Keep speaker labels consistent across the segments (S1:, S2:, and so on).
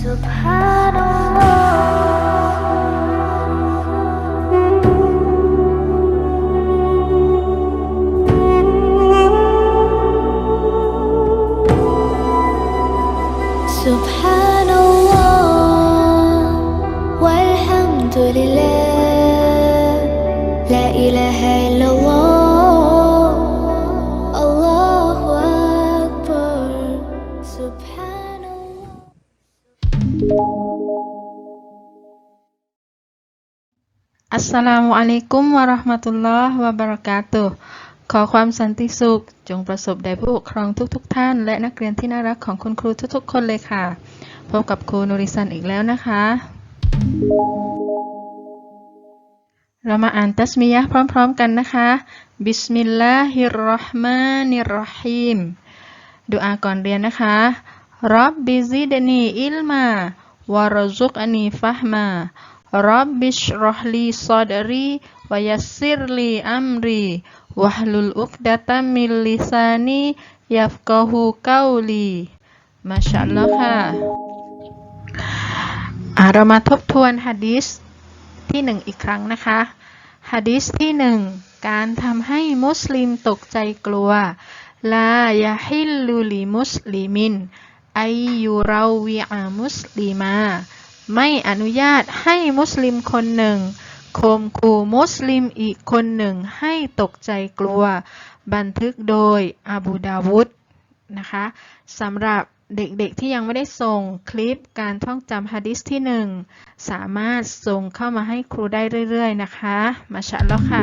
S1: Subhanallah
S2: อัสสลามุอะลัยกุมวะราะห์มะตุลลอฮ์วะบะเราะกาตุขอความสันติสุข จงประสบแด่ผู้ปกครองทุกๆทท่าน และนักเรียนที่น่ารักของคุณครูทุกๆ คนเลยค่ะ พบกับครูนูริซันอีกแล้วนะคะ เรามาอ่านตัสมียะพร้อมๆกันนะคะ บิสมิลลาฮิรเราะห์มานิรเราะฮีมดูอาก่อนเรียนนะคะรับบิซิดนีอิลมาวารซุกอันีฟะฮมา รับบิชรอฮลีซอดรีวยัสซิรลีอัมรีวะฮลุลอุกดะตัมมิลลิซานียัฟกะฮูเกาลีมาชาลลอฮ์ค่ะอะเรามาทบทวนฮะดีษที่หนึ่งอีกครั้งนะคะฮะดีษที่หนึ่งการทำให้มุสลิมตกใจกลัวลายาฮิลลุลิมุสลิมินไอยูราวิอามุสลิมา ไม่อนุญาตให้มุสลิมคนหนึ่งข่มขู่มุสลิมอีกคนหนึ่งให้ตกใจกลัว บันทึกโดยอาบูดาวุฒนะคะสำหรับเด็กๆที่ยังไม่ได้ส่งคลิปการท่องจำฮะดิษที่หนึ่งสามารถส่งเข้ามาให้ครูได้เรื่อยๆนะคะ มาชาอัลลอฮ์ค่ะ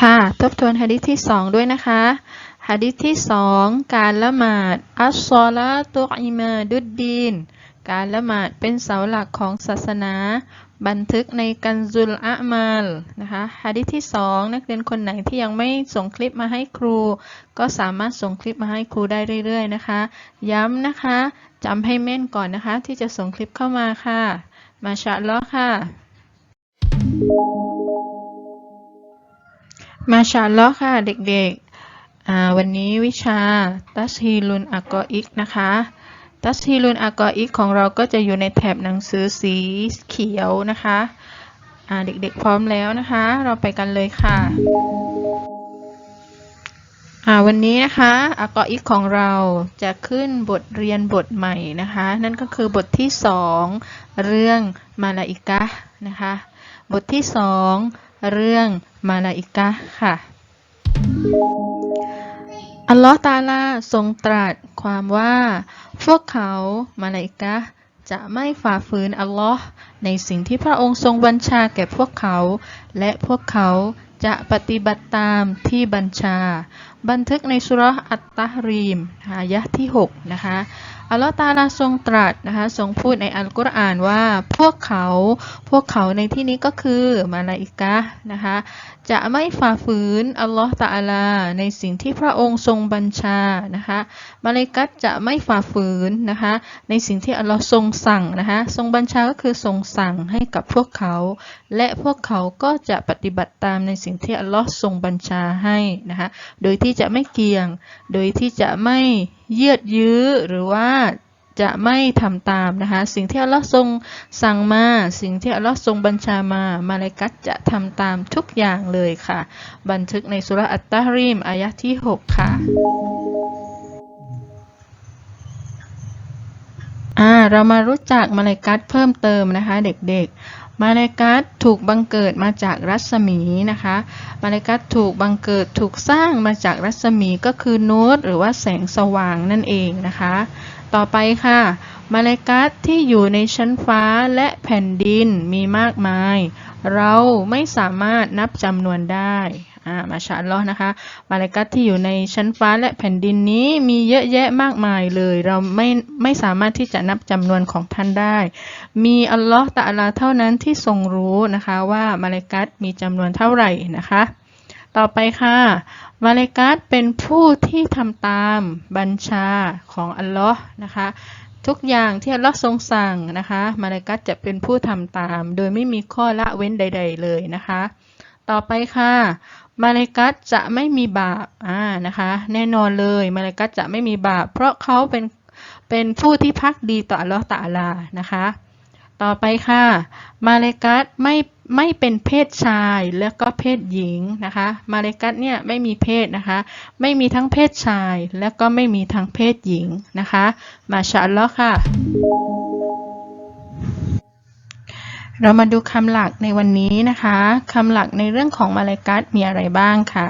S2: ค่ะทบทวนหะดีษที่สองด้วยนะคะหะดีษที่สองการละหมาดอัสซอลาตุอิมาดุดดีน การละหมาดเป็นเสาหลักของศาสนา บันทึกในกันซุลอะมัลนะคะหะดีษที่สองนักเรียนคนไหนที่ยังไม่ส่งคลิปมาให้ครู ก็สามารถส่งคลิปมาให้ครูได้เรื่อย ๆ นะคะ ย้ำนะคะจำให้แม่นก่อนนะคะ ที่จะส่งคลิปเข้ามาค่ะ มาชาอัลลอค่ะ มาชาอัลลอค่ะเด็กๆวันนี้วิชาตัสฮีลุนอากออิกนะคะ ตัสฮีลุนอากออิกของเราก็จะอยู่ในแถบหนังสือสีเขียวนะคะเด็กๆพร้อมแล้วนะคะ เราไปกันเลยค่ะวันนี้นะคะอากออิกของเราจะขึ้นบทเรียนบทใหม่นะคะ นั่นก็คือบทที่สองเรื่องมาลาอิกะนะคะ บทที่สองเรื่องมาลาอิกะค่ะ อัลลอฮ์ตาลาทรงตรัสความว่า พวกเขามาลาอิกะจะไม่ฝ่าฝืนอัลลอฮ์ในสิ่งที่พระองค์ทรงบัญชาแก่พวกเขา และพวกเขาจะปฏิบัติตามที่บัญชา บันทึกในสุรอัตตะรีมอายะที่ 6 นะคะอัลลอฮ์ตาลาทรงตรัสนะคะทรงพูดในอัลกุรอานว่าพวกเขา พวกเขาในที่นี้ก็คือมาลาอิกะนะคะ จะไม่ฝ่าฝืนอัลลอฮ์ตะอาลา ในสิ่งที่พระองค์ทรงบัญชานะคะมาลาอิกัตจะไม่ฝ่าฝืนนะคะในสิ่งที่อัลลอฮ์ทรงสั่งนะคะทรงบัญชาก็คือทรงสั่งให้กับพวกเขา และพวกเขาก็จะปฏิบัติตามในสิ่งที่อัลลอฮ์ทรงบัญชาให้นะคะโดยที่จะไม่เกี่ยง โดยที่จะไม่เยืดยื้อหรือว่า จะไม่ทำตามนะคะ สิ่งที่อัลลอฮ์ทรงสั่งมา สิ่งที่อัลลอฮ์ทรงบัญชามา มาลาอิกัตจะทำตามทุกอย่างเลยค่ะ บันทึกในสุรอัตตะฮรีมอายะที่ 6 ค่ะอ่าเรามารู้จักมาลาอิกัตเพิ่มเติมนะคะ เด็กๆ มาลาอิกัตถูกบังเกิดมาจากรัศมีนะคะ มาลาอิกัตถูกบังเกิดถูกสร้างมาจากรัศมีก็คือนูรหรือว่าแสงสว่างนั่นเองนะคะ ต่อไปค่ะ มาลาอิกัตที่อยู่ในชั้นฟ้าและแผ่นดินมีมากมาย เราไม่สามารถนับจำนวนได้อามาชาอัลลอนะคะ มาลาอิกัตที่อยู่ในชั้นฟ้าและแผ่นดินนี้มีเยอะแยะมากมายเลย เราไม่ไม่สามารถที่จะนับจำนวนของท่านได้ มีอัลลอฮ์ตะลาเท่านั้นที่ทรงรู้นะคะว่ามาลาอิกัตมีจำนวนเท่าไหร่นะคะ ต่อไปค่ะมาเลาอิกัตเป็นผู้ที่ทำตามบัญชาของอัลลอฮ์นะคะ ทุกอย่างที่อัลลอฮ์ทรงสั่งนะคะมาเลาอิกัตจะเป็นผู้ทำตาม โดยไม่มีข้อละเว้นใด ๆ เลยนะคะ ต่อไปค่ะมาเลาอิกัตจะไม่มีบาปอ่านะคะ แน่นอนเลยมาเลาอิกัตจะไม่มีบาป เพราะเขาเป็นเป็นผู้ที่พักดีต่ออัลลอฮ์ตะอาลานะคะ ต่อไปค่ะ มาเลกัตไม่ไม่เป็นเพศชายแล้วก็เพศหญิงนะคะ มาเลกัตเนี่ยไม่มีเพศนะคะ ไม่มีทั้งเพศชายแล้วก็ไม่มีทั้งเพศหญิงนะคะ มาชาอัลลอฮ์ค่ะ เรามาดูคำหลักในวันนี้นะคะคำหลักในเรื่องของมาลกัตมีอะไรบ้างค่ะ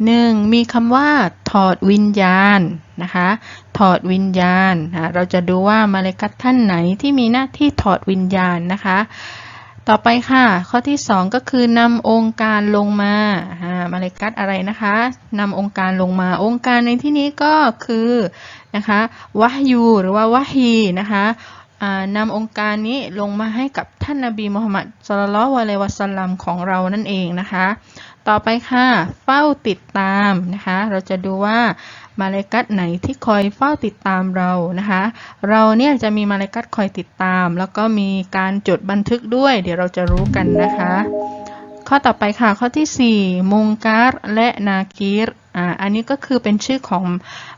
S2: 1. มีคำว่าถอดวิญญาณนะคะ ถอดวิญญาณนะเราจะดูว่ามาลกัตท่านไหนที่มีหน้าที่ถอดวิญญาณนะคะ ต่อไปค่ะ ข้อที่ 2 ก็คือนำองค์การลงมาอ่ามาเลกัตอะไรนะคะนำองค์การลงมาองค์การในที่นี้ก็คือนะคะวะยูหรือว่าวะฮีนะคะนำองค์การนี้ลงมาให้กับท่านนบีมุฮัมมัดสุลลัลลอฮุอะลัยฮิวะสัลลัมของเรานั่นเองนะคะ ต่อไปค่ะ เฝ้าติดตามนะคะ เราจะดูว่ามาเลกัตไหนที่คอยเฝ้าติดตามเรานะคะ เราเนี่ยจะมีมาเลกัตคอยติดตาม แล้วก็มีการจดบันทึกด้วย เดี๋ยวเราจะรู้กันนะคะ ข้อต่อไปค่ะ ข้อที่ 4มุงการและนากีรอ่าอันนี้ก็คือเป็นชื่อของ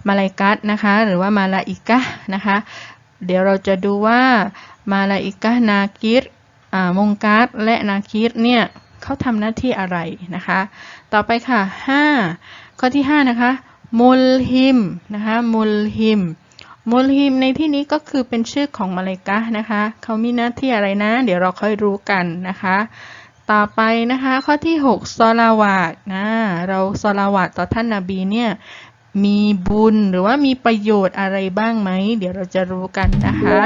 S2: มาลกัตนะคะ หรือว่ามาลาอิกะนะคะ เดี๋ยวเราจะดูว่ามาลาอิกะนากีรอ่ามุงการและนากีรเนี่ย เขาทำหน้าที่อะไรนะคะ ต่อไปค่ะ 5 ข้อที่ 5 นะคะมุลฮิมนะคะมุลฮิมมุลฮิมในที่นี้ก็คือเป็นชื่อของมาลิกะนะคะ เขามีหน้าที่อะไรนะ เดี๋ยวเราค่อยรู้กันนะคะ ต่อไปนะคะข้อที่ 6ซอลาวาตนะเราซอลาวาตต่อท่านนาบีเนี่ยมีบุญหรือว่ามีประโยชน์อะไรบ้างไหม เดี๋ยวเราจะรู้กันนะคะ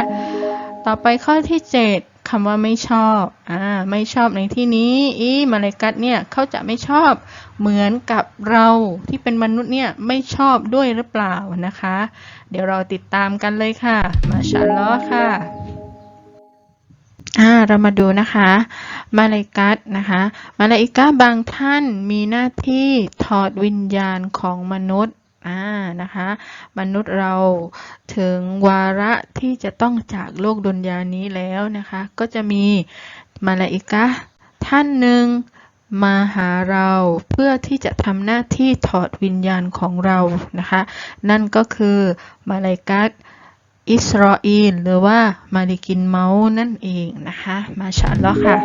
S2: ต่อไปข้อที่ 7 คำว่าไม่ชอบอ่าไม่ชอบในที่นี้อีมาเลากัตเนี่ยเขาจะไม่ชอบเหมือนกับเราที่เป็นมนุษย์เนี่ยไม่ชอบด้วยหรือเปล่านะคะ เดี๋ยวเราติดตามกันเลยค่ะ มาชาลอค่ะอ่าเรามาดูนะคะ มาลาอิกัตนะคะมาลาอิกะห์บางท่านมีหน้าที่ถอดวิญญาณของมนุษย์ อ่านะคะ มนุษย์เราถึงวาระที่จะต้องจากโลกดุนยานี้แล้วนะคะ ก็จะมีมาลาอิกะท่านหนึ่งมาหาเราเพื่อที่จะทำหน้าที่ถอดวิญญาณของเรานะคะ นั่นก็คือมาลาอิกัตอิสราเอลหรือว่ามาลิกินเมาส์นั่นเองนะคะ มาชาอัลลอฮ์ค่ะ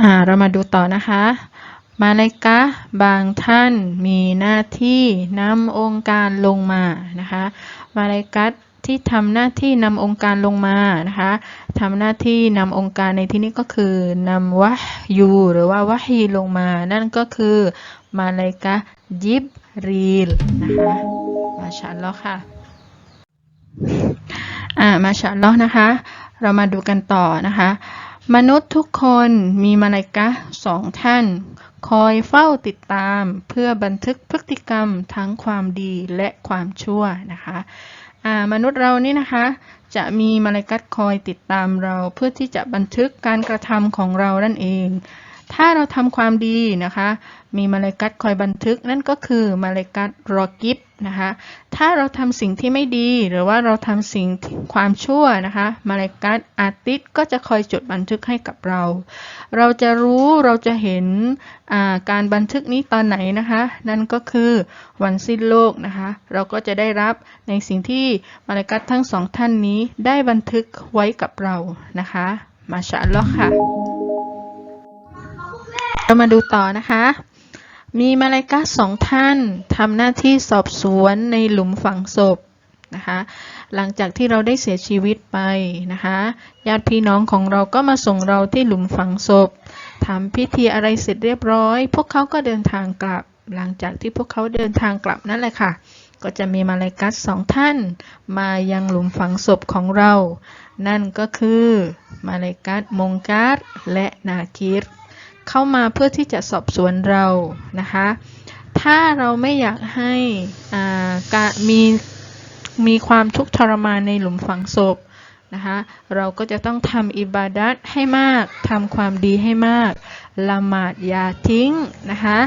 S2: อ่า เรามาดูต่อนะคะ มาเลกะบางท่านมีหน้าที่นำองค์การลงมานะคะมาเลกัตที่ทำหน้าที่นำองค์การลงมานะคะทำหน้าที่นำองค์การในที่นี้ก็คือนำวะยูหรือว่าวะฮีลงมา นั่นก็คือมาเลกะยิบรีลนะคะมาชาอัลลอค่ะอ่ามาชาอัลลอนะคะ เรามาดูกันต่อนะคะ มนุษย์ทุกคนมีมาเลกะสองท่าน คอยเฝ้าติดตามเพื่อบันทึกพฤติกรรมทั้งความดีและความชั่วนะคะอ่ามนุษย์เรานี่นะคะ จะมีมาลาอิกัดคอยติดตามเราเพื่อที่จะบันทึกการกระทำของเรานั่นเอง ถ้าเราทำความดีนะคะ มีมาลาอิกัตคอยบันทึกนั่นก็คือมาลาอิกัตรอกิบนะคะ ถ้าเราทำสิ่งที่ไม่ดีหรือว่าเราทำสิ่งความชั่วนะคะมาลาอิกัตอาติสก็จะคอยจดบันทึกให้กับเรา เราจะรู้เราจะเห็นการบันทึกนี้ตอนไหนนะคะ นั่นก็คือวันสิ้นโลกนะคะ เราก็จะได้รับในสิ่งที่มาลาอิกัตทั้งสองท่านนี้ได้บันทึกไว้กับเรานะคะ มาชาอัลลอค่ะ เรามาดูต่อนะคะ มีมาลาอิกะห์สองท่านทำหน้าที่สอบสวนในหลุมฝังศพนะคะหลังจากที่เราได้เสียชีวิตไปนะคะญาติพี่น้องของเราก็มาส่งเราที่หลุมฝังศพทำพิธีอะไรเสร็จเรียบร้อย พวกเขาก็เดินทางกลับ หลังจากที่พวกเขาเดินทางกลับนั่นแหละค่ะ ก็จะมีมาลาอิกัสสองท่าน มายังหลุมฝังศพของเรา นั่นก็คือมาลาอิกัสมงการและนาคิร เข้ามาเพื่อที่จะสอบสวนเรานะคะ ถ้าเราไม่อยากให้การมีมีความทุกข์ทรมานในหลุมฝังศพนะคะเราก็จะต้องทำอิบาดัตให้มากทำความดีให้มาก ละหมาดอย่าทิ้งนะคะ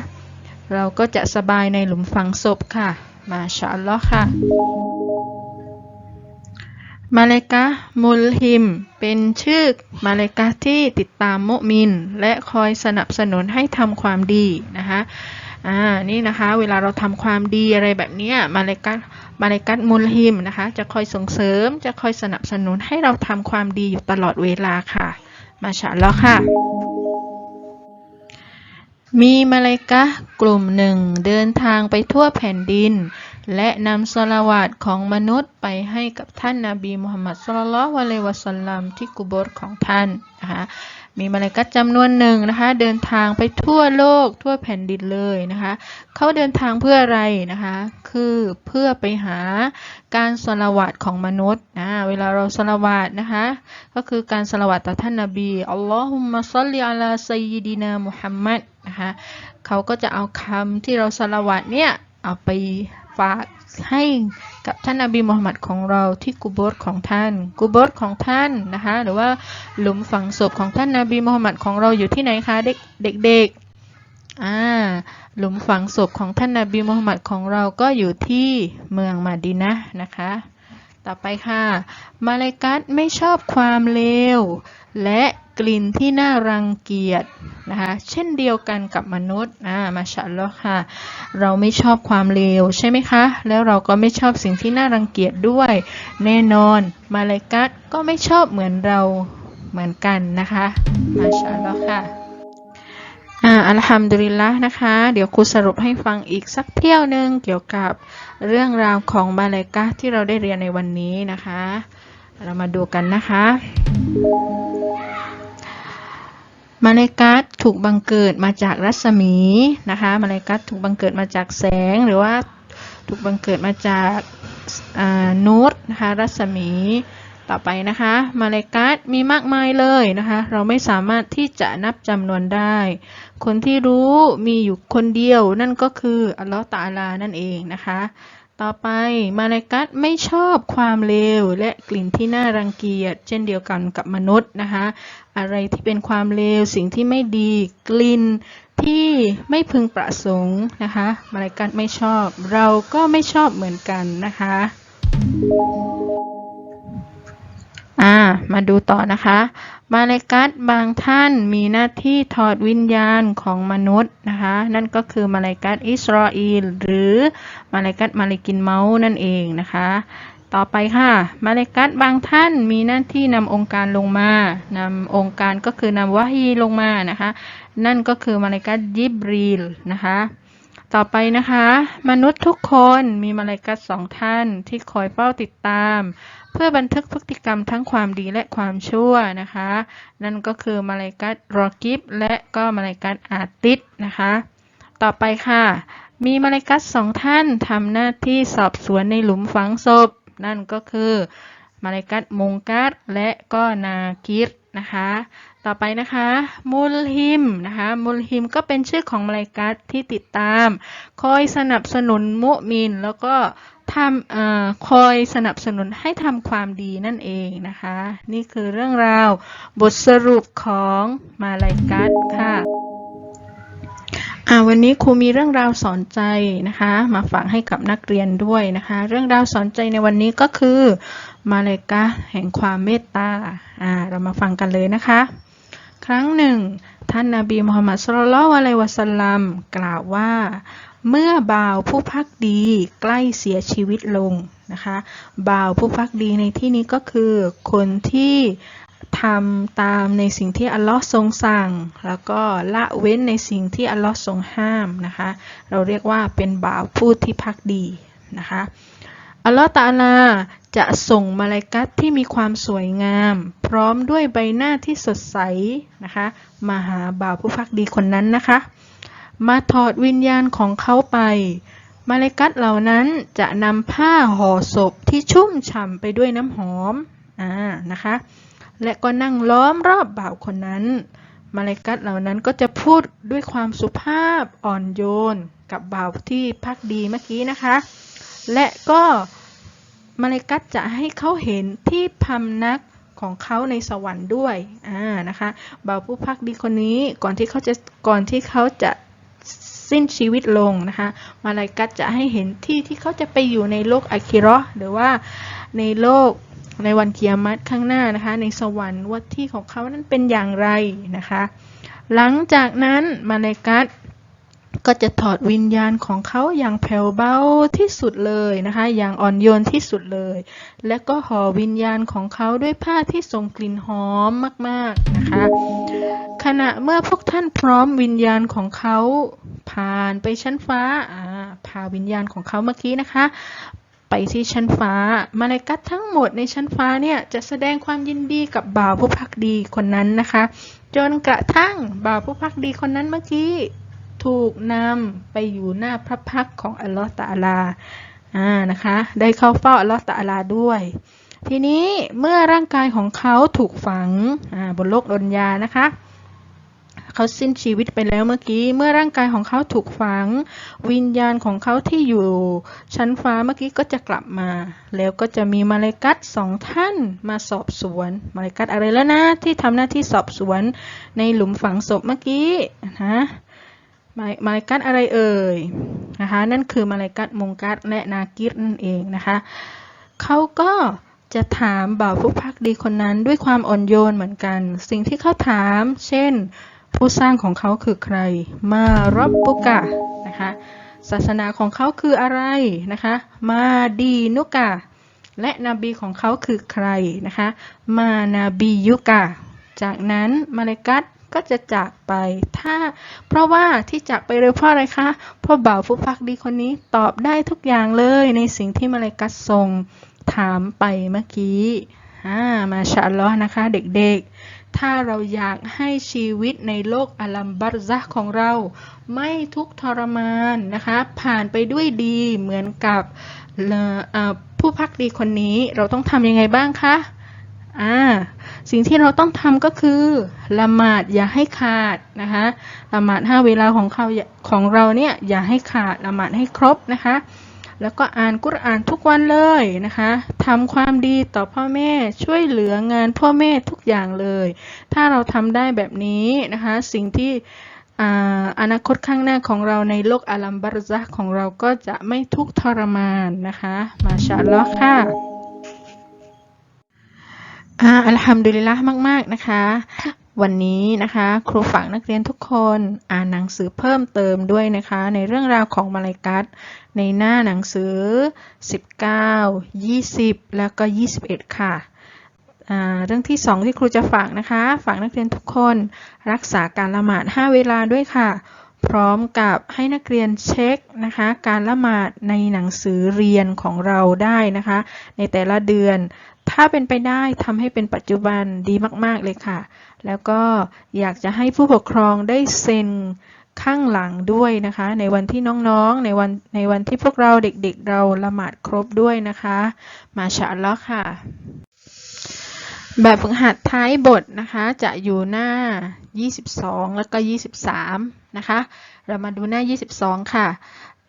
S2: เราก็จะสบายในหลุมฝังศพค่ะ มาชาอัลลอฮ์ค่ะ มาเลกะมุลฮิม เป็นชื่อมาเลกะที่ติดตามมุมิน และคอยสนับสนุนให้ทำความดีนะคะอ่านี่นะคะเวลาเราทำความดีอะไรแบบนี้มาเลกะห์มาเลกัตมุลฮิมนะคะ จะคอยส่งเสริมจะคอยสนับสนุนให้เราทำความดีอยู่ตลอดเวลาค่ะ มาชาอัลลอฮ์ค่ะ มีมาเลกะกลุ่มหนึ่งเดินทางไปทั่วแผ่นดิน และนำสลาวาตของมนุษย์ไปให้กับท่านนาบีมุฮัมมัดสุลลัลลอฮุอะลัยฮิวะสัลลัมที่กุโบรของท่านนะคะมีมาเลากัตจำนวนหนึ่งนะคะเดินทางไปทั่วโลกทั่วแผ่นดินเลยนะคะเขาเดินทางเพื่ออะไรนะคะคือเพื่อไปหาการสละวาตของมนุษย์นะเวลาเราสละวาตนะคะก็คือการสละวาตต่อท่านนาบีอัลลอฮุมะซัลลิอะลาซัยดีนามุฮัมมัดนะคะเขาก็จะเอาคำที่เราสละวาตเนี่ยเอาไป ฝากให้กับท่านนบีมุฮัมมัดของเราที่กุโบรของท่านกุโบรของท่านนะคะ หรือว่าหลุมฝังศพของท่านนบีมุฮัมมัดของเราอยู่ที่ไหนคะเด็กเด็กๆอ่าหลุมฝังศพของท่านนบีมุฮัมมัดของเราก็อยู่ที่เมืองมาดินะนะคะ ต่อไปค่ะ มาเลากัตไม่ชอบความเลวและ กลิ่นที่น่ารังเกียจนะคะเช่นเดียวกันกับมนุษย์อ่ามาชาอัลลอฮ์ค่ะ เราไม่ชอบความเลวใช่ไหมคะ แล้วเราก็ไม่ชอบสิ่งที่น่ารังเกียจด้วย แน่นอนมาเลกัตก็ไม่ชอบเหมือนเราเหมือนกันนะคะมาชาอัลลอฮ์ค่ะอ่าอัลฮัมดุลิลละนะคะ เดี๋ยวครูสรุปให้ฟังอีกสักเที่ยวหนึ่งเกี่ยวกับเรื่องราวของมาเลกัตที่เราได้เรียนในวันนี้นะคะ เรามาดูกันนะคะ มาเลกัตถูกบังเกิดมาจากรัศมีนะคะมาเลกัตถูกบังเกิดมาจากแสงหรือว่าถูกบังเกิดมาจากนูตนะคะรัศมีต่อไปนะคะมาเลกัตมีมากมายเลยนะคะเราไม่สามารถที่จะนับจำนวนได้ คนที่รู้มีอยู่คนเดียวนั่นก็คืออัลลอฮฺตาลานั่นเองนะคะ ต่อไปมาลากัตไม่ชอบความเลวและกลิ่นที่น่ารังเกียจ เช่นเดียวกันกับมนุษย์นะคะ อะไรที่เป็นความเลวสิ่งที่ไม่ดีกลิ่นที่ไม่พึงประสงค์นะคะมาลากัตไม่ชอบ เราก็ไม่ชอบเหมือนกันนะคะอ่ามาดูต่อนะคะ มาเลกัตบางท่านมีหน้าที่ถอดวิญญาณของมนุษย์นะคะนั่นก็คือมาเลกัตอิสราเอลหรือมาเลกัตมาลิกินเมาส์นั่นเองนะคะต่อไปค่ะ มาเลกัตบางท่านมีหน้าที่นำองค์การลงมานำองค์การก็คือนำวะฮีลงมานะคะ นั่นก็คือมาเลกัตยิบรีลนะคะ ต่อไปนะคะ มนุษย์ทุกคนมีมาลกัตสองท่านที่คอยเฝ้าติดตาม เพื่อบันทึกพฤติกรรมทั้งความดีและความชั่วนะคะ นั่นก็คือมาลากัตรอกิบและก็มาลากัตอาติดนะคะ ต่อไปค่ะ มีมาลากัตสองท่านทำหน้าที่สอบสวนในหลุมฝังศพ นั่นก็คือมาลากัตมงกัดและก็นากิรนะคะ ต่อไปนะคะ มุลฮิมนะคะ มุลฮิมก็เป็นชื่อของมาลากัตที่ติดตาม คอยสนับสนุนมุมินแล้วก็ ทำอคอยสนับสนุนให้ทำความดีนั่นเองนะคะ นี่คือเรื่องราวบทสรุปของมาลากัตค่ะวันนี้ครูมีเรื่องราวสอนใจนะคะ มาฝากให้กับนักเรียนด้วยนะคะ เรื่องราวสอนใจในวันนี้ก็คือมาเลกะแห่งความเมตตาเรามาฟังกันเลยนะคะ ครั้งหนึ่ง ท่านนาบีมุฮัมมัดสุลลัลลอะลัยวะสัลลัมกล่าวว่า เมื่อบ่าวผู้พักดีใกล้เสียชีวิตลงนะคะบ่าวผู้พักดีในที่นี้ก็คือ คนที่ทำตามในสิ่งที่อัลลอฮ์ทรงสั่ง แล้วก็ละเว้นในสิ่งที่อัลลอฮ์ทรงห้ามนะคะเราเรียกว่าเป็นบ่าวผู้ที่พักดีนะคะอัลลอฮ์ตะอาลาจะส่งมาลากัตที่มีความสวยงาม พร้อมด้วยใบหน้าที่สดใสนะคะมาหาบ่าวผู้พักดีคนนั้นนะคะ มาถอดวิญญาณของเขาไปมาลากัตเหล่านั้นจะนำผ้าห่อศพที่ชุ่มฉ่ำไปด้วยน้ำหอมอ่านะคะ และก็นั่งล้อมรอบบ่าวคนนั้นมาลากัตเหล่านั้นก็จะพูดด้วยความสุภาพอ่อนโยนกับบ่าวที่พักดีเมื่อกี้นะคะ และก็มาเลกัตจะให้เขาเห็นที่พำนักของเขาในสวรรค์ด้วยอ่านะคะบ่าวผู้พักดีคนนี้ก่อนที่เขาจะก่อนที่เขาจะ สิ้นชีวิตลงนะคะมาลายกัตจะให้เห็นที่ที่เขาจะไปอยู่ในโลกอะคิราะห์หรือว่าในโลกในวันเกียรมัตข้างหน้านะคะ ในสวรรค์ว่าที่ของเขานั้นเป็นอย่างไรนะคะ หลังจากนั้นมาลายกัต ก็จะถอดวิญญาณของเขาอย่างแผ่วเบาที่สุดเลยนะคะ อย่างอ่อนโยนที่สุดเลย และก็ห่อวิญญาณของเขาด้วยผ้าที่ส่งกลิ่นหอมมากๆนะคะ ขณะเมื่อพวกท่านพร้อมวิญญาณของเขาผ่านไปชั้นฟ้าอ่าพาวิญญาณของเขาเมื่อกี้นะคะ ไปที่ชั้นฟ้า มาลากัตทั้งหมดในชั้นฟ้าเนี่ยจะแสดงความยินดีกับบ่าวผู้พักดีคนนั้นนะคะ จนกระทั่งบ่าวผู้พักดีคนนั้นเมื่อกี้ ถูกนำไปอยู่หน้าพระพักของอัลลอฮฺตะอาลาอ่านะคะ ได้เข้าเฝ้าอัลลอฮฺตะอาลาด้วย ทีนี้เมื่อร่างกายของเขาถูกฝังอ่าบนโลกดนยานะคะเขาสิ้นชีวิตไปแล้วเมื่อกี้ เมื่อร่างกายของเขาถูกฝัง วิญญาณของเขาที่อยู่ชั้นฟ้าเมื่อกี้ก็จะกลับมา แล้วก็จะมีมาเลกัตสองท่านมาสอบสวน มาเลกัตอะไรแล้วนะที่ทำหน้าที่สอบสวนในหลุมฝังศพเมื่อกี้นะ มามาเลากัตอะไรเอ่ยนะคะนั่นคือมาเลากัตมงกัตและนากิรนั่นเองนะคะเขาก็จะถามบ่าวผู้พักดีคนนั้นด้วยความอ่อนโยนเหมือนกัน สิ่งที่เขาถาม เช่น ผู้สร้างของเขาคือใคร มารับบุกะนะคะศาสนาของเขาคืออะไรนะคะมาดีนุกะ และนบีของเขาคือใครนะคะมานาบียุกะ จากนั้นมาเลกัต ก็จะจากไป ถ้า เพราะว่าที่จากไปเร็วเพราะอะไรคะเพราะบ่าวผู้พักดีคนนี้ตอบได้ทุกอย่างเลยในสิ่งที่มาเลกัตทรงถามไปเมื่อกี้อ่ามาชาลลอฮ์นะคะเด็กๆ ถ้าเราอยากให้ชีวิตในโลกอัลัมบัรซะของเรา ไม่ทุกทรมานนะคะ ผ่านไปด้วยดีเหมือนกับผู้พักดีคนนี้เราต้องทำยังไงบ้างคะ อ่าสิ่งที่เราต้องทำก็คือละหมาดอย่าให้ขาดนะคะละหมาดห้าเวลาของเขาของเราเนี่ยอย่าให้ขาดละหมาดให้ครบนะคะ แล้วก็อ่านกุรอานทุกวันเลยนะคะทำความดีต่อพ่อแม่ช่วยเหลืองานพ่อแม่ทุกอย่างเลย ถ้าเราทำได้แบบนี้นะคะสิ่งที่อาอนาคตข้างหน้าของเราในโลกอาลัมบารซะของเราก็จะไม่ทุกข์ทรมานนะคะ มาชาอัลลอค่ะ อ่าอัลฮัมดุลิลละห์มาก ๆ นะคะ วันนี้นะคะครูฝากนักเรียนทุกคนอ่านหนังสือเพิ่มเติมด้วยนะคะ ในเรื่องราวของมาลากัตในหน้าหนังสือ 19 20 แล้วก็ 21 ค่ะอ่าเรื่องที่ 2 ที่ครูจะฝากนะคะ ฝากนักเรียนทุกคนรักษาการละหมาด 5 เวลาด้วยค่ะ พร้อมกับให้นักเรียนเช็คนะคะ การละหมาดในหนังสือเรียนของเราได้นะคะ ในแต่ละเดือน ถ้าเป็นไปได้ทำให้เป็นปัจจุบันดีมากๆเลยค่ะ แล้วก็อยากจะให้ผู้ปกครองได้เซ็นข้างหลังด้วยนะคะ ในวันที่น้องๆ ในวันในวันที่พวกเราเด็กๆ เราละหมาดครบด้วยนะคะ มาชาลลอฮ์ค่ะ แบบฝึกหัดท้ายบทนะคะ จะอยู่หน้า 22 แล้วก็ 23 นะคะ เรามาดูหน้า 22 ค่ะ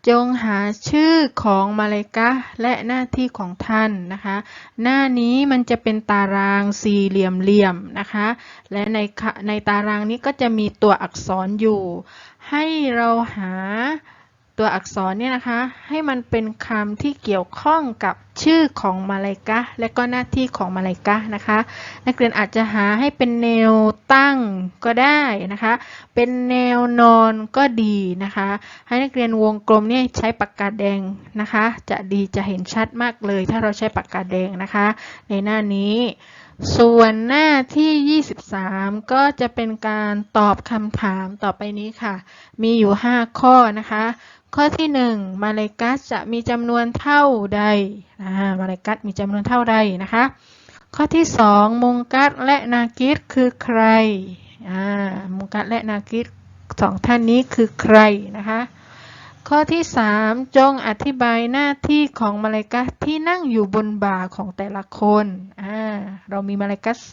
S2: จงหาชื่อของมาเลกะและหน้าที่ของท่านนะคะ หน้านี้มันจะเป็นตารางสี่เหลี่ยมๆนะคะ และในในตารางนี้ก็จะมีตัวอักษรอยู่ ให้เราหา ตัวอักษรเนี่ยนะคะ ให้มันเป็นคำที่เกี่ยวข้องกับชื่อของมาลาอิกะ และก็หน้าที่ของมาลาอิกะนะคะ นักเรียนอาจจะหาให้เป็นแนวตั้งก็ได้นะคะ เป็นแนวนอนก็ดีนะคะ ให้นักเรียนวงกลมเนี่ยใช้ปากกาแดงนะคะ จะดีจะเห็นชัดมากเลย ถ้าเราใช้ปากกาแดงนะคะ ในหน้านี้ส่วนหน้าที่ 23 ก็จะเป็นการตอบคำถามต่อไปนี้ค่ะ มีอยู่ 5 ข้อนะคะ ข้อที่1มาเลกัสจะมีจำนวนเท่าใดอ่ามาเลกัสมีจำนวนเท่าใดนะคะ ข้อที่2มุงกัดและนากิดคือใครอ่ามุงกัดและนากิดสองท่านนี้คือใครนะคะ ข้อที่3จงอธิบายหน้าที่ของมาเลกะห์ที่นั่งอยู่บนบ่าของแต่ละคนอ่าเรามีมาเลกะห์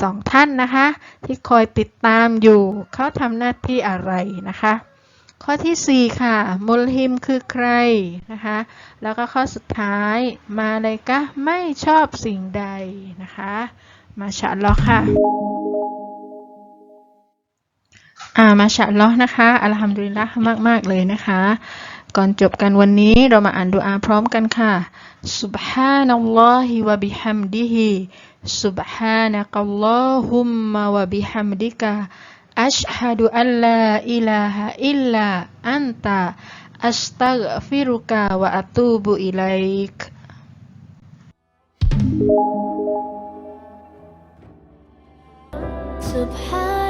S2: สองท่านนะคะ ที่คอยติดตามอยู่เขาทำหน้าที่อะไรนะคะ ข้อที่ 4 ค่ะมุลฮิมคือใครนะคะ แล้วก็ข้อสุดท้ายมาเลาอิกะไม่ชอบสิ่งใดนะคะ มาชาอัลลอค่ะอามาชาอัลลอนะคะอัลฮัมดุลิลละห์มาก ๆ เลยนะคะ ก่อนจบกันวันนี้เรามาอ่านดูอาพร้อมกันค่ะ Subhanallahi wa bihamdihi Subhanakallahumma wa bihamdika Ashadu an la ilaha illa anta astaghfiruka wa atubu ilaik. Subhanallah.